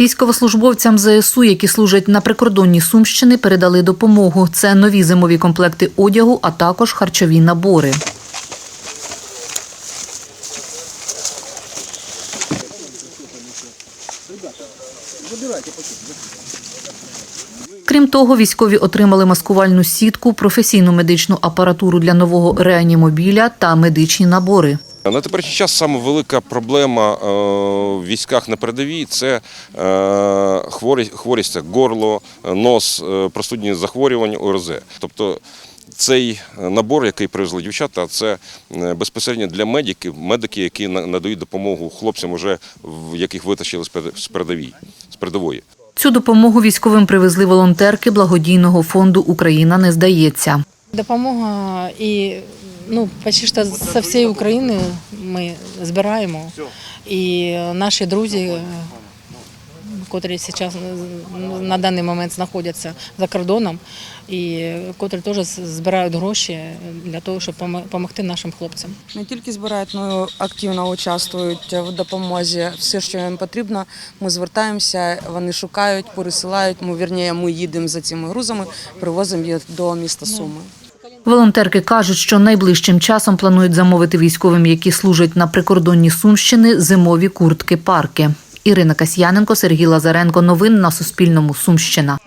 Військовослужбовцям ЗСУ, які служать на прикордонні Сумщини, передали допомогу. Це нові зимові комплекти одягу, а також харчові набори. Крім того, військові отримали маскувальну сітку, професійну медичну апаратуру для нового реанімобіля та медичні набори. На теперішній час саме велика проблема е, в військах на передовій це е, хворі- хворість, це горло, е, нос, простудні захворювання, ОРЗ. Тобто цей набор, який привезли дівчата, це безпосередньо для медиків, медики, які надають допомогу хлопцям, уже яких витащили з передовій, з передової. Цю допомогу військовим привезли волонтерки благодійного фонду Україна не здається. Допомога і ну, почти що з всієї України ми збираємо. І наші друзі, котрі зараз на даний момент знаходяться за кордоном, і котрі теж збирають гроші для того, щоб допомогти нашим хлопцям. Не тільки збирають, але активно участвують в допомозі. Все, що їм потрібно, ми звертаємося, вони шукають, пересилають. Ми вірніше, ми їдемо за цими грузами, привозимо їх до міста Суми. Волонтерки кажуть, що найближчим часом планують замовити військовим, які служать на прикордонні Сумщини, зимові куртки парки. Ірина Касьяненко, Сергій Лазаренко. Новини на Суспільному. Сумщина.